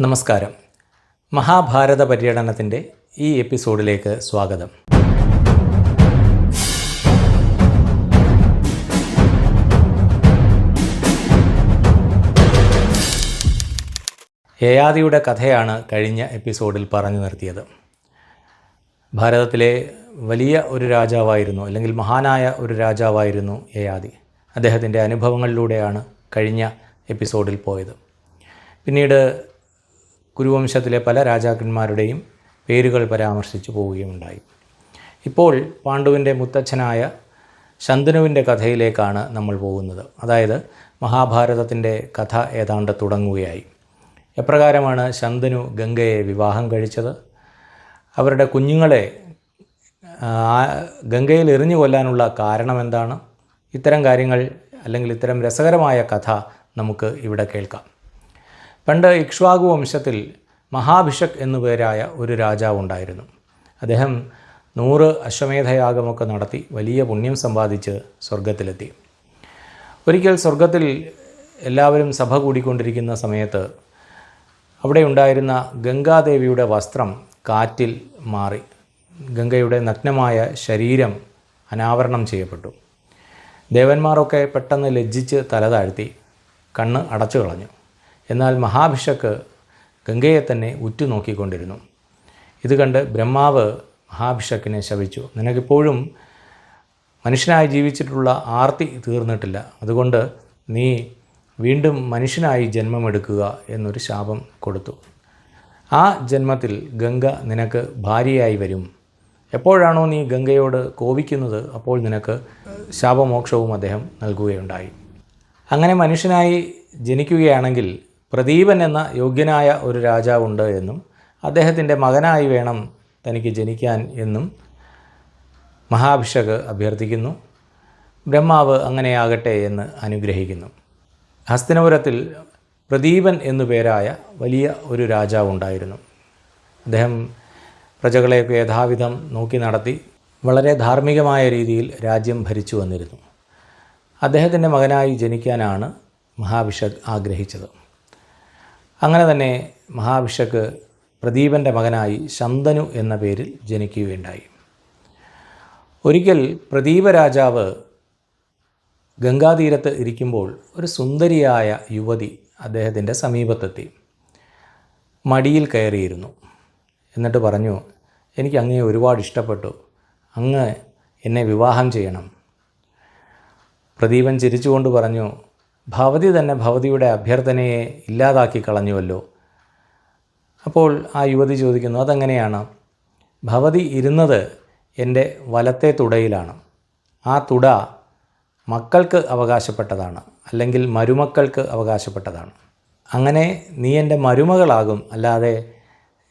നമസ്കാരം. മഹാഭാരത പര്യടനത്തിന്റെ ഈ എപ്പിസോഡിലേക്ക് സ്വാഗതം. യയാദിയുടെ കഥയാണ് കഴിഞ്ഞ എപ്പിസോഡിൽ പറഞ്ഞു നിർത്തിയത്. ഭാരതത്തിലെ വലിയ ഒരു രാജാവായിരുന്നു അല്ലെങ്കിൽ മഹാനായ ഒരു രാജാവായിരുന്നു യയാദി അദ്ദേഹത്തിന്റെ അനുഭവങ്ങളിലൂടെയാണ് കഴിഞ്ഞ എപ്പിസോഡിൽ പോയത്. പിന്നീട് കുരുവംശത്തിലെ പല രാജാക്കന്മാരുടെയും പേരുകൾ പരാമർശിച്ചു പോവുകയുണ്ടായി ഇപ്പോൾ പാണ്ഡുവിന്റെ മുത്തച്ഛനായ ശന്തനുവിന്റെ കഥയിലേക്കാണ് നമ്മൾ പോകുന്നത്. അതായത് മഹാഭാരതത്തിന്റെ കഥ ഏതാണ്ട് തുടങ്ങുകയായി. എപ്രകാരമാണ് ശന്തനു ഗംഗയെ വിവാഹം കഴിച്ചത്? അവരുടെ കുഞ്ഞുങ്ങളെ ഗംഗയിൽ എറിഞ്ഞു കൊല്ലാനുള്ള കാരണം എന്താണ് ഇത്തരം കാര്യങ്ങൾ അല്ലെങ്കിൽ ഇത്തരം രസകരമായ കഥ നമുക്ക് ഇവിടെ കേൾക്കാം. പണ്ട് ഇക്ഷ്വാകു വംശത്തിൽ മഹാഭിഷക് എന്നു പേരായ ഒരു രാജാവ് ഉണ്ടായിരുന്നു. അദ്ദേഹം നൂറ് അശ്വമേധയാഗമൊക്കെ നടത്തി വലിയ പുണ്യം സമ്പാദിച്ച് സ്വർഗത്തിലെത്തി ഒരിക്കൽ സ്വർഗത്തിൽ എല്ലാവരും സഭ കൂടിക്കൊണ്ടിരിക്കുന്ന സമയത്ത് അവിടെ ഉണ്ടായിരുന്ന ഗംഗാദേവിയുടെ വസ്ത്രം കാറ്റിൽ മാറി. ഗംഗയുടെ നഗ്നമായ ശരീരം അനാവരണം ചെയ്യപ്പെട്ടു. ദേവന്മാരൊക്കെ പെട്ടെന്ന് ലജ്ജിച്ച് തല താഴ്ത്തി കണ്ണ് അടച്ചു കളഞ്ഞു എന്നാൽ മഹാഭിഷക്ക് ഗംഗയെ തന്നെ ഉറ്റുനോക്കിക്കൊണ്ടിരുന്നു. ഇത് കണ്ട് ബ്രഹ്മാവ് മഹാഭിഷക്കിനെ ശപിച്ചു. നിനക്കിപ്പോഴും മനുഷ്യനായി ജീവിച്ചിട്ടുള്ള ആർത്തി തീർന്നിട്ടില്ല. അതുകൊണ്ട് നീ വീണ്ടും മനുഷ്യനായി ജന്മമെടുക്കുക എന്നൊരു ശാപം കൊടുത്തു. ആ ജന്മത്തിൽ ഗംഗ നിനക്ക് ഭാര്യയായി വരും. എപ്പോഴാണോ നീ ഗംഗയോട് കോപിക്കുന്നത് അപ്പോൾ നിനക്ക് ശാപമോക്ഷവും അദ്ദേഹം നൽകുകയുണ്ടായി. അങ്ങനെ മനുഷ്യനായി ജനിക്കുകയാണെങ്കിൽ പ്രദീപൻ എന്ന യോഗ്യനായ ഒരു രാജാവുണ്ട് എന്നും അദ്ദേഹത്തിന്റെ മകനായി വേണം തനിക്ക് ജനിക്കാൻ എന്നും മഹാഭിഷക് അഭ്യർത്ഥിക്കുന്നു. ബ്രഹ്മാവ് അങ്ങനെയാകട്ടെ എന്ന് അനുഗ്രഹിക്കുന്നു. ഹസ്തിനപുരത്തിൽ പ്രദീപൻ എന്നു പേരായ വലിയ ഒരു രാജാവുണ്ടായിരുന്നു അദ്ദേഹം പ്രജകളെയൊക്കെ യഥാവിധം നോക്കി നടത്തി വളരെ ധാർമ്മികമായ രീതിയിൽ രാജ്യം ഭരിച്ചു വന്നിരുന്നു. അദ്ദേഹത്തിന്റെ മകനായി ജനിക്കാനാണ് മഹാഭിഷക് ആഗ്രഹിച്ചത്. അങ്ങനെ തന്നെ മഹാവിഷക്ക് പ്രദീപന്റെ മകനായി ശന്തനു എന്ന പേരിൽ ജനിക്കുകയുണ്ടായി. ഒരിക്കൽ പ്രദീപ രാജാവ് ഗംഗാതീരത്ത് ഇരിക്കുമ്പോൾ ഒരു സുന്ദരിയായ യുവതി അദ്ദേഹത്തിന്റെ സമീപത്തെത്തി. മടിയിൽ കയറിയിരുന്നു. എന്നിട്ട് പറഞ്ഞു എനിക്ക് അങ്ങേ ഒരുപാട് ഇഷ്ടപ്പെട്ടു. അങ്ങ് എന്നെ വിവാഹം ചെയ്യണം. പ്രദീപൻ ചിരിച്ചുകൊണ്ട് പറഞ്ഞു ഭവതി തന്നെ ഭവതിയുടെ അഭ്യർത്ഥനയെ ഇല്ലാതാക്കി കളഞ്ഞുവല്ലോ. അപ്പോൾ ആ യുവതി ചോദിക്കുന്നു അതെങ്ങനെയാണ്? ഭവതി ഇരുന്നത് എന്റെ വലത്തെ തുടയിലാണ്. ആ തുട മക്കൾക്ക് അവകാശപ്പെട്ടതാണ് അല്ലെങ്കിൽ മരുമക്കൾക്ക് അവകാശപ്പെട്ടതാണ്. അങ്ങനെ നീ എന്റെ മരുമകളാകും. അല്ലാതെ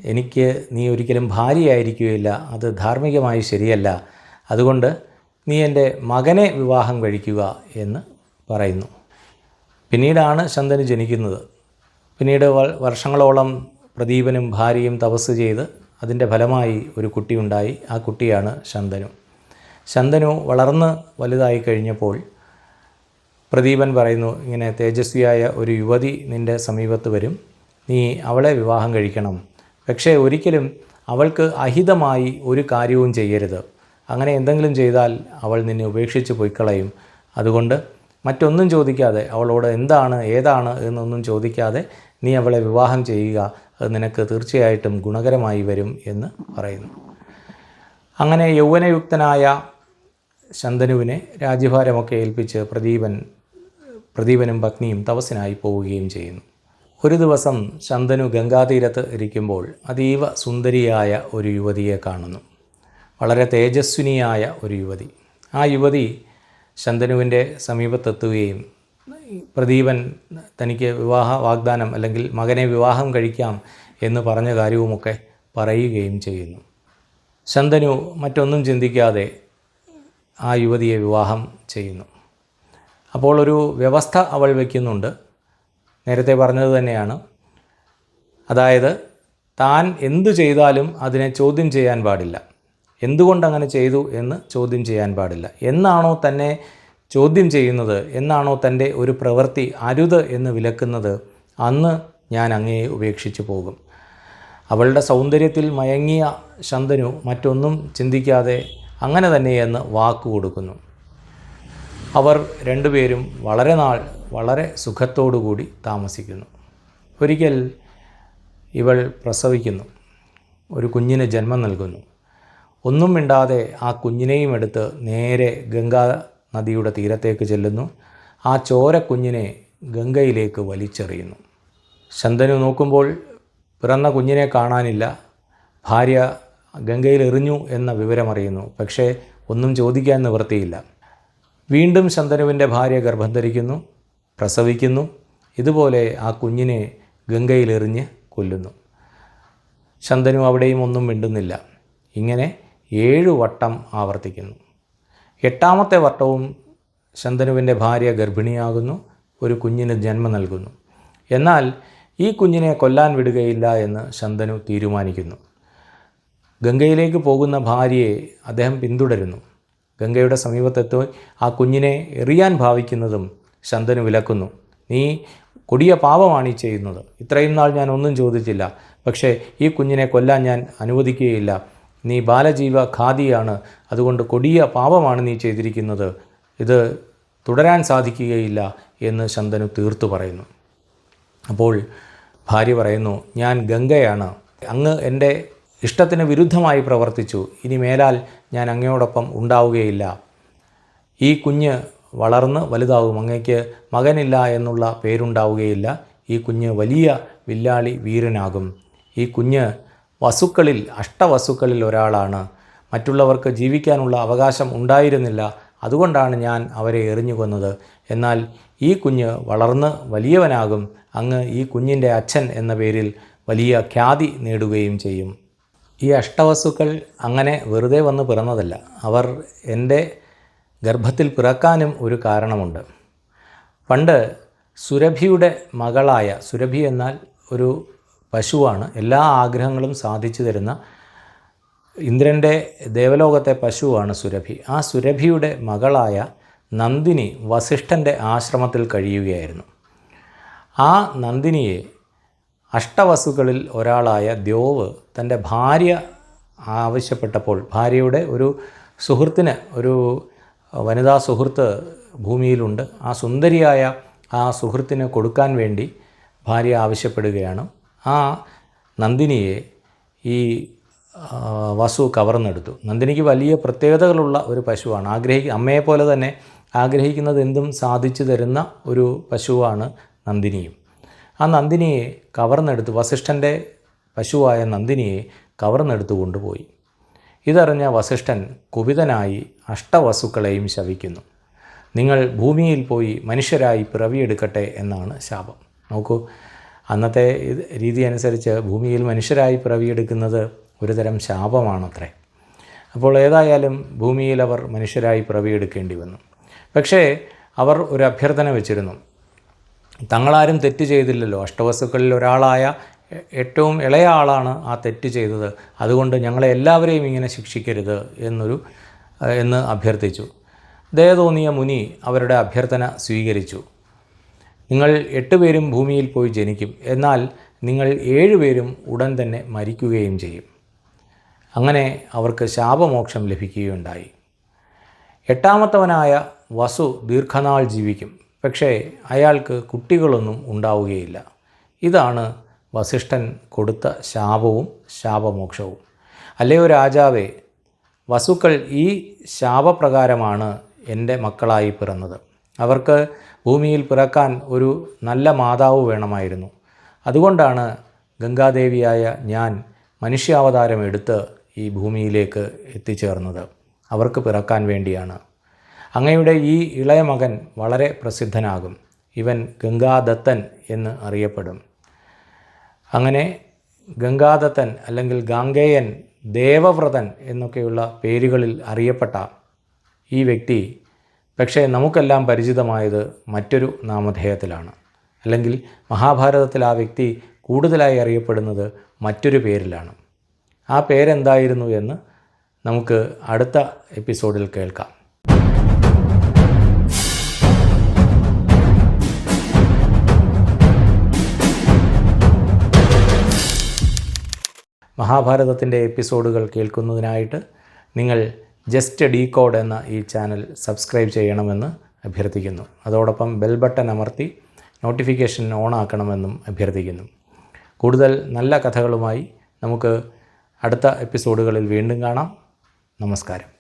എനിക്ക് നീ ഒരിക്കലും ഭാര്യയായിരിക്കുകയില്ല. അത് ധാർമ്മികമായി ശരിയല്ല. അതുകൊണ്ട് നീ എന്റെ മകനെ വിവാഹം കഴിക്കുക എന്ന് പറയുന്നു. പിന്നീടാണ് ശന്തനു ജനിക്കുന്നത്. പിന്നീട് വർഷങ്ങളോളം പ്രദീപനും ഭാര്യയും തപസ് ചെയ്ത് അതിന്റെ ഫലമായി ഒരു കുട്ടിയുണ്ടായി. ആ കുട്ടിയാണ് ശന്തനു. ശന്തനു വളർന്ന് വലുതായി കഴിഞ്ഞപ്പോൾ പ്രദീപൻ പറയുന്നു ഇങ്ങനെ തേജസ്വിയായ ഒരു യുവതി നിന്റെ സമീപത്ത് വരും. നീ അവളെ വിവാഹം കഴിക്കണം. പക്ഷേ ഒരിക്കലും അവൾക്ക് അഹിതമായി ഒരു കാര്യവും ചെയ്യരുത്. അങ്ങനെ എന്തെങ്കിലും ചെയ്താൽ അവൾ നിന്നെ ഉപേക്ഷിച്ച് പോയിക്കളയും. അതുകൊണ്ട് മറ്റൊന്നും ചോദിക്കാതെ അവളോട് എന്താണ് ഏതാണ് എന്നൊന്നും ചോദിക്കാതെ നീ അവളെ വിവാഹം ചെയ്യുക അത് നിനക്ക് തീർച്ചയായിട്ടും ഗുണകരമായി വരും എന്ന് പറയുന്നു. അങ്ങനെ യൗവനയുക്തനായ ശന്തനുവിനെ രാജ്യഭാരമൊക്കെ ഏൽപ്പിച്ച് പ്രദീപൻ പ്രദീപനും പത്നിയും തപസ്സിനായി പോവുകയും ചെയ്യുന്നു. ഒരു ദിവസം ശന്തനു ഗംഗാതീരത്ത് ഇരിക്കുമ്പോൾ അതീവ സുന്ദരിയായ ഒരു യുവതിയെ കാണുന്നു. വളരെ തേജസ്വിനിയായ ഒരു യുവതി. ആ യുവതി ശന്തനുവിന്റെ സമീപത്തെത്തുകയും പ്രദീപൻ തനിക്ക് വിവാഹ വാഗ്ദാനം അല്ലെങ്കിൽ മകനെ വിവാഹം കഴിക്കാം എന്ന് പറഞ്ഞ കാര്യവുമൊക്കെ പറയുകയും ചെയ്യുന്നു. ശന്തനു മറ്റൊന്നും ചിന്തിക്കാതെ ആ യുവതിയെ വിവാഹം ചെയ്യുന്നു. അപ്പോൾ ഒരു വ്യവസ്ഥ അവൾ വയ്ക്കുന്നുണ്ട്. നേരത്തെ പറഞ്ഞത് തന്നെയാണ്. അതായത് താൻ എന്തു ചെയ്താലും അതിനെ ചോദ്യം ചെയ്യാൻ പാടില്ല. എന്തുകൊണ്ട് അങ്ങനെ ചെയ്തു എന്ന് ചോദ്യം ചെയ്യാൻ പാടില്ല. എന്നാണോ തന്നെ ചോദ്യം ചെയ്യുന്നത്? എന്നാണോ തന്റെ ഒരു പ്രവൃത്തി അരുത് എന്ന് വിലക്കുന്നത്? അന്ന് ഞാൻ അങ്ങയെ ഉപേക്ഷിച്ചു പോകും. അവളുടെ സൗന്ദര്യത്തിൽ മയങ്ങിയ ശന്തനു മറ്റൊന്നും ചിന്തിക്കാതെ അങ്ങനെ തന്നെയെന്ന് വാക്ക് കൊടുക്കുന്നു. അവർ രണ്ടുപേരും വളരെ നാൾ വളരെ സുഖത്തോടുകൂടി താമസിക്കുന്നു. ഒരിക്കൽ ഇവൾ പ്രസവിക്കുന്നു. ഒരു കുഞ്ഞിന് ജന്മം നൽകുന്നു. ഒന്നും മിണ്ടാതെ ആ കുഞ്ഞിനെയും എടുത്ത് നേരെ ഗംഗാ നദിയുടെ തീരത്തേക്ക് ചെല്ലുന്നു. ആ ചോര കുഞ്ഞിനെ ഗംഗയിലേക്ക് വലിച്ചെറിയുന്നു. ശന്തനു നോക്കുമ്പോൾ പിറന്ന കുഞ്ഞിനെ കാണാനില്ല. ഭാര്യ ഗംഗയിൽ എറിഞ്ഞു എന്ന വിവരമറിയുന്നു. പക്ഷേ ഒന്നും ചോദിക്കാൻ നിവൃത്തിയില്ല. വീണ്ടും ശന്തനുവിന്റെ ഭാര്യ ഗർഭം ധരിക്കുന്നു പ്രസവിക്കുന്നു. ഇതുപോലെ ആ കുഞ്ഞിനെ ഗംഗയിലെറിഞ്ഞ് കൊല്ലുന്നു. ശന്തനു അവിടെയും ഒന്നും മിണ്ടുന്നില്ല. ഇങ്ങനെ ഏഴു വട്ടം ആവർത്തിക്കുന്നു. എട്ടാമത്തെ വട്ടവും ശന്തനുവിന്റെ ഭാര്യ ഗർഭിണിയാകുന്നു ഒരു കുഞ്ഞിന് ജന്മം നൽകുന്നു. എന്നാൽ ഈ കുഞ്ഞിനെ കൊല്ലാൻ വിടുകയില്ല എന്ന് ശന്തനു തീരുമാനിക്കുന്നു. ഗംഗയിലേക്ക് പോകുന്ന ഭാര്യയെ അദ്ദേഹം പിന്തുടരുന്നു. ഗംഗയുടെ സമീപത്തെത്തി ആ കുഞ്ഞിനെ എറിയാൻ ഭാവിക്കുന്നതും ശന്തനു വിലക്കുന്നു. നീ കൊടിയ പാപമാണ് ഈ ചെയ്യുന്നത്. ഇത്രയും നാൾ ഞാൻ ഒന്നും ചോദിച്ചില്ല. പക്ഷേ ഈ കുഞ്ഞിനെ കൊല്ലാൻ ഞാൻ അനുവദിക്കുകയില്ല. നീ ബാലജീവ ഖാദിയാണ്. അതുകൊണ്ട് കൊടിയ പാപമാണ് നീ ചെയ്തിരിക്കുന്നത്. ഇത് തുടരാൻ സാധിക്കുകയില്ല എന്ന് ശന്തനു തീർത്തു പറയുന്നു. അപ്പോൾ ഭാര്യ പറയുന്നു ഞാൻ ഗംഗയാണ്. അങ്ങ് എന്റെ ഇഷ്ടത്തിന് വിരുദ്ധമായി പ്രവർത്തിച്ചു. ഇനി മേലാൽ ഞാൻ അങ്ങയോടൊപ്പം ഉണ്ടാവുകയില്ല. ഈ കുഞ്ഞ് വളർന്ന് വലുതാവും. അങ്ങയ്ക്ക് മകനില്ല എന്നുള്ള പേരുണ്ടാവുകയില്ല. ഈ കുഞ്ഞ് വലിയ വില്ലാളി വീരനാകും. ഈ കുഞ്ഞ് വസുക്കളിൽ അഷ്ടവസുക്കളിൽ ഒരാളാണ്. മറ്റുള്ളവർക്ക് ജീവിക്കാനുള്ള അവകാശം ഉണ്ടായിരുന്നില്ല. അതുകൊണ്ടാണ് ഞാൻ അവരെ എറിഞ്ഞു കൊന്നത്. എന്നാൽ ഈ കുഞ്ഞ് വളർന്ന് വലിയവനാകും. അങ്ങ് ഈ കുഞ്ഞിന്റെ അച്ഛൻ എന്ന പേരിൽ വലിയ ഖ്യാതി നേടുകയും ചെയ്യും. ഈ അഷ്ടവസ്തുക്കൾ അങ്ങനെ വെറുതെ വന്ന് പിറന്നതല്ല. അവർ എന്റെ ഗർഭത്തിൽ പിറക്കാനും ഒരു കാരണമുണ്ട്. പണ്ട് സുരഭിയുടെ മകളായ സുരഭി എന്നാൽ ഒരു പശുവാണ്. എല്ലാ ആഗ്രഹങ്ങളും സാധിച്ചു തരുന്ന ഇന്ദ്രന്റെ ദേവലോകത്തെ പശുവാണ് സുരഭി. ആ സുരഭിയുടെ മകളായ നന്ദിനി വസിഷ്ഠന്റെ ആശ്രമത്തിൽ കഴിയുകയായിരുന്നു. ആ നന്ദിനിയെ അഷ്ടവസുകളിൽ ഒരാളായ ദ്യോവ് തന്റെ ഭാര്യ ആവശ്യപ്പെട്ടപ്പോൾ ഭാര്യയുടെ ഒരു സുഹൃത്തിന് ഒരു വനിതാ സുഹൃത്ത് ഭൂമിയിലുണ്ട്. ആ സുന്ദരിയായ ആ സുഹൃത്തിന് കൊടുക്കാൻ വേണ്ടി ഭാര്യ ആവശ്യപ്പെടുകയാണ്. ആ നന്ദിനിയെ ഈ വസു കവർന്നെടുത്തു. നന്ദിനിക്ക് വലിയ പ്രത്യേകതകളുള്ള ഒരു പശുവാണ്. ആഗ്രഹിക്ക അമ്മയെപ്പോലെ തന്നെ ആഗ്രഹിക്കുന്നത് എന്തും സാധിച്ചു തരുന്ന ഒരു പശുവാണ് നന്ദിനിയും. ആ നന്ദിനിയെ കവർന്നെടുത്ത് വസിഷ്ഠന്റെ പശുവായ നന്ദിനിയെ കവർന്നെടുത്ത് കൊണ്ടുപോയി. ഇതറിഞ്ഞ വസിഷ്ഠൻ കുപിതനായി അഷ്ടവസുക്കളെയും ശവിക്കുന്നു. നിങ്ങൾ ഭൂമിയിൽ പോയി മനുഷ്യരായി പിറവിയെടുക്കട്ടെ എന്നാണ് ശാപം. നോക്കൂ അന്നത്തെ രീതി അനുസരിച്ച് ഭൂമിയിൽ മനുഷ്യരായി പിറവിയെടുക്കുന്നത് ഒരുതരം ശാപമാണത്രേ. അപ്പോൾ ഏതായാലും ഭൂമിയിൽ അവർ മനുഷ്യരായി പിറവിയെടുക്കേണ്ടി വന്നു. പക്ഷേ അവർ ഒരു അഭ്യർത്ഥന വെച്ചിരുന്നു. തങ്ങളാരും തെറ്റ് ചെയ്തില്ലല്ലോ. അഷ്ടവസ്തുക്കളിൽ ഒരാളായ ഏറ്റവും ഇളയ ആളാണ് ആ തെറ്റ് ചെയ്തത്. അതുകൊണ്ട് ഞങ്ങളെ എല്ലാവരെയും ഇങ്ങനെ ശിക്ഷിക്കരുത് എന്നൊരു എന്ന് അഭ്യർത്ഥിച്ചു. ദയ തോന്നിയ മുനി അവരുടെ അഭ്യർത്ഥന സ്വീകരിച്ചു. നിങ്ങൾ എട്ടുപേരും ഭൂമിയിൽ പോയി ജനിക്കും. എന്നാൽ നിങ്ങൾ ഏഴുപേരും ഉടൻ തന്നെ മരിക്കുകയും ചെയ്യും. അങ്ങനെ അവർക്ക് ശാപമോക്ഷം ലഭിക്കുകയുണ്ടായി. എട്ടാമത്തവനായ വസു ദീർഘനാൾ ജീവിക്കും. പക്ഷേ അയാൾക്ക് കുട്ടികളൊന്നും ഉണ്ടാവുകയില്ല. ഇതാണ് വസിഷ്ഠൻ കൊടുത്ത ശാപവും ശാപമോക്ഷവും. അല്ലയോ രാജാവേ വസുക്കൾ ഈ ശാപപ്രകാരമാണ് എന്റെ മക്കളായി പിറന്നത്. അവർക്ക് ഭൂമിയിൽ പിറക്കാൻ ഒരു നല്ല മാതാവ് വേണമായിരുന്നു. അതുകൊണ്ടാണ് ഗംഗാദേവിയായ ഞാൻ മനുഷ്യാവതാരം എടുത്ത് ഈ ഭൂമിയിലേക്ക് എത്തിച്ചേർന്നത്. അവർക്ക് പിറക്കാൻ വേണ്ടിയാണ്. അങ്ങയുടെ ഈ ഇളയ മകൻ വളരെ പ്രസിദ്ധനാകും. ഇവൻ ഗംഗാദത്തൻ എന്ന് അറിയപ്പെടും. അങ്ങനെ ഗംഗാദത്തൻ അല്ലെങ്കിൽ ഗാംഗേയൻ ദേവവ്രതൻ എന്നൊക്കെയുള്ള പേരുകളിൽ അറിയപ്പെട്ട ഈ വ്യക്തി പക്ഷേ നമുക്കെല്ലാം പരിചിതമായത് മറ്റൊരു നാമധേയത്തിലാണ്. അല്ലെങ്കിൽ മഹാഭാരതത്തിൽ ആ വ്യക്തി കൂടുതലായി അറിയപ്പെടുന്നത് മറ്റൊരു പേരിലാണ്. ആ പേരെന്തായിരുന്നു എന്ന് നമുക്ക് അടുത്ത എപ്പിസോഡിൽ കേൾക്കാം. മഹാഭാരതത്തിന്റെ എപ്പിസോഡുകൾ കേൾക്കുന്നതിനായിട്ട് നിങ്ങൾ ജസ്റ്റ് ഡീ കോഡ് എന്ന ഈ ചാനൽ സബ്സ്ക്രൈബ് ചെയ്യണമെന്ന് അഭ്യർത്ഥിക്കുന്നു. അതോടൊപ്പം ബെൽ ബട്ടൺ അമർത്തി നോട്ടിഫിക്കേഷൻ ഓൺ ആക്കണമെന്നും അഭ്യർത്ഥിക്കുന്നു. കൂടുതൽ നല്ല കഥകളുമായി നമുക്ക് അടുത്ത എപ്പിസോഡുകളിൽ വീണ്ടും കാണാം. നമസ്കാരം.